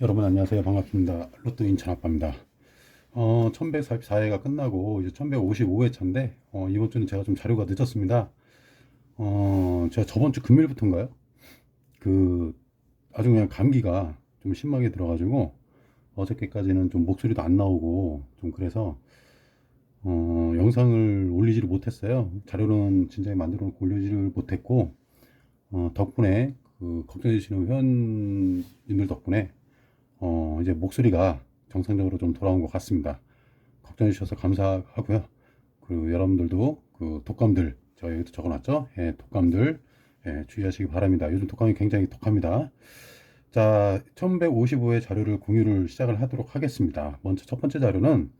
여러분 안녕하세요. 반갑습니다. 로또 인천 아빠입니다. 어, 1144회가 끝나고 이제 1155회 차인데 어, 이번 주는 제가 좀 자료가 늦었습니다. 어, 제가 저번 주 금요일부터인가요? 그 아주 그냥 감기가 좀 심하게 들어가지고 어저께까지는 좀 목소리도 안 나오고 좀 그래서 어, 영상을 올리지를 못했어요. 자료는 진작에 만들어 놓고 올리지를 못했고 어, 덕분에 그 걱정해 주시는 회원님들 덕분에 어, 이제 목소리가 정상적으로 좀 돌아온 것 같습니다. 걱정해 주셔서 감사하고요. 그리고 여러분들도 그 독감들, 제가 여기도 적어놨죠? 예, 독감들, 예, 주의하시기 바랍니다. 요즘 독감이 굉장히 독합니다. 자, 1155의 자료를 공유를 시작을 하도록 하겠습니다. 먼저 첫 번째 자료는,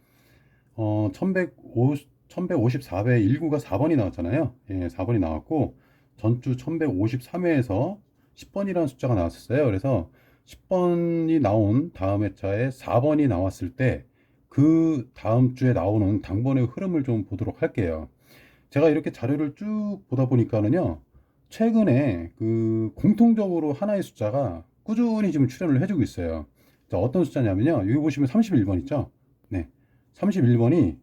어, 1150, 1154회 19가 4번이 나왔잖아요. 예, 4번이 나왔고, 전주 1153회에서 10번이라는 숫자가 나왔었어요. 그래서 10번이 나온 다음 회차에 4번이 나왔을 때 그 다음 주에 나오는 당번의 흐름을 좀 보도록 할게요. 제가 이렇게 자료를 쭉 보다 보니까는요, 최근에 그 공통적으로 하나의 숫자가 꾸준히 지금 출연을 해주고 있어요. 자, 어떤 숫자냐면요, 여기 보시면 31번 있죠? 네. 31번이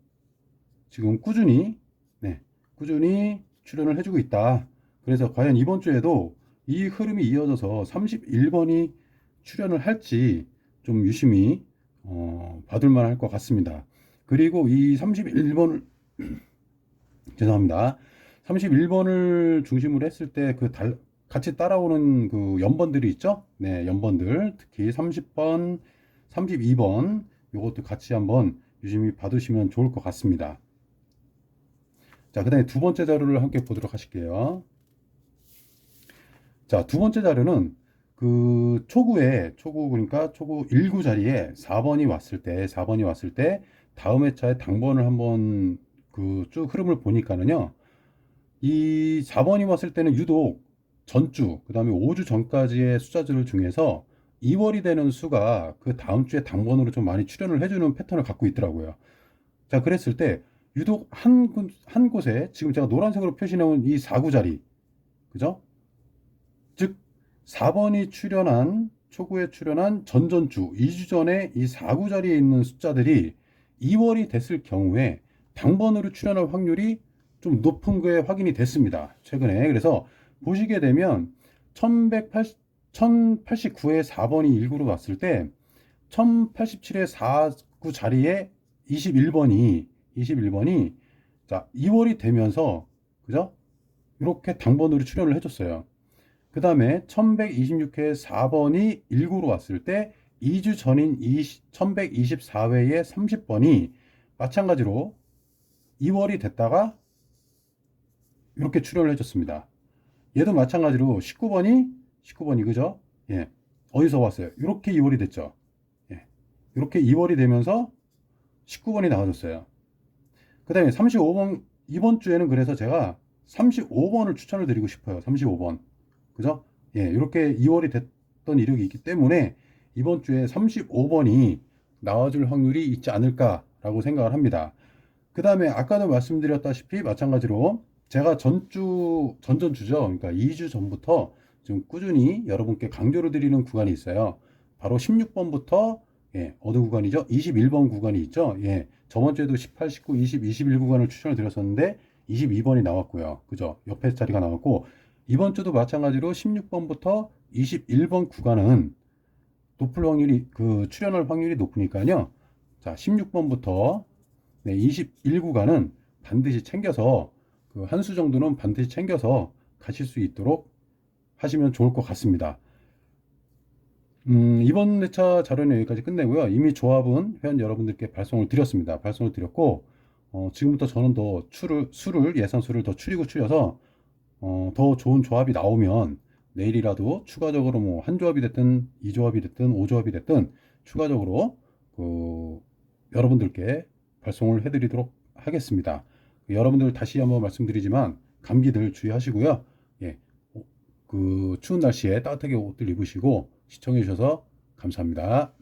지금 꾸준히, 네, 꾸준히 출연을 해주고 있다. 그래서 과연 이번 주에도 이 흐름이 이어져서 31번이 출연을 할지 좀 유심히 어, 받을 만할 것 같습니다. 그리고 이 31번을 죄송합니다. 31번을 중심으로 했을 때그 같이 따라오는 그 연번들이 있죠? 네, 연번들 특히 30번, 32번 이것도 같이 한번 유심히 받으시면 좋을 것 같습니다. 자, 그 다음에 두 번째 자료를 함께 보도록 하실게요. 자, 두 번째 자료는 그 초구에 초구 그러니까 초구 1구 자리에 4번이 왔을 때 4번이 왔을 때 다음 회차에 당번을 한번 그 쭉 흐름을 보니까는요. 이 4번이 왔을 때는 유독 전주 그다음에 5주 전까지의 숫자들 중에서 2월이 되는 수가 그 다음 주에 당번으로 좀 많이 출현을 해주는 패턴을 갖고 있더라고요. 자, 그랬을 때 유독 한, 곳- 한 곳에 지금 제가 노란색으로 표시해 놓은 이 4구 자리 그죠? 즉 4번이 출연한 초구에 출연한 전전주 2주 전에 이 4구 자리에 있는 숫자들이 2월이 됐을 경우에 당번으로 출연할 확률이 좀 높은 게 확인이 됐습니다. 최근에. 그래서 보시게 되면 1180, 1089에 4번이 1구로 왔을 때 1087에 4구 자리에 21번이 21번이 자 2월이 되면서 그죠? 이렇게 당번으로 출연을 해줬어요. 그 다음에 1126회 4번이 1구로 왔을 때 2주 전인 1124회의 30번이 마찬가지로 2월이 됐다가 이렇게 출연을 해줬습니다. 얘도 마찬가지로 19번이 19번이 그죠? 예. 어디서 왔어요? 이렇게 2월이 됐죠. 예. 이렇게 2월이 되면서 19번이 나와줬어요. 그 다음에 35번 이번 주에는 그래서 제가 35번을 추천을 드리고 싶어요. 35번. 그죠? 예, 이렇게 2월이 됐던 이력이 있기 때문에 이번 주에 35번이 나와줄 확률이 있지 않을까라고 생각을 합니다. 그 다음에 아까도 말씀드렸다시피 마찬가지로 제가 전주, 전전주죠. 그러니까 2주 전부터 지금 꾸준히 여러분께 강조를 드리는 구간이 있어요. 바로 16번부터 예, 어느 구간이죠? 21번 구간이 있죠. 예, 저번 주에도 18, 19, 20, 21 구간을 추천을 드렸었는데 22번이 나왔고요. 그죠? 옆에 자리가 나왔고 이번 주도 마찬가지로 16번부터 21번 구간은 높을 확률이 그 출연할 확률이 높으니까요. 자, 16번부터 네, 21구간은 반드시 챙겨서 그 한 수 정도는 반드시 챙겨서 가실 수 있도록 하시면 좋을 것 같습니다. 음, 이번 회차 자료는 여기까지 끝내고요. 이미 조합은 회원 여러분들께 발송을 드렸습니다. 발송을 드렸고 어, 지금부터 저는 더 추를, 수를 예상 수를 더 추리고 추려서 어, 더 좋은 조합이 나오면 내일이라도 추가적으로 뭐 한 조합이 됐든 이 조합이 됐든 오 조합이 됐든 추가적으로 그 여러분들께 발송을 해드리도록 하겠습니다. 여러분들 다시 한번 말씀드리지만 감기들 주의하시고요. 예, 그 추운 날씨에 따뜻하게 옷들 입으시고 시청해 주셔서 감사합니다.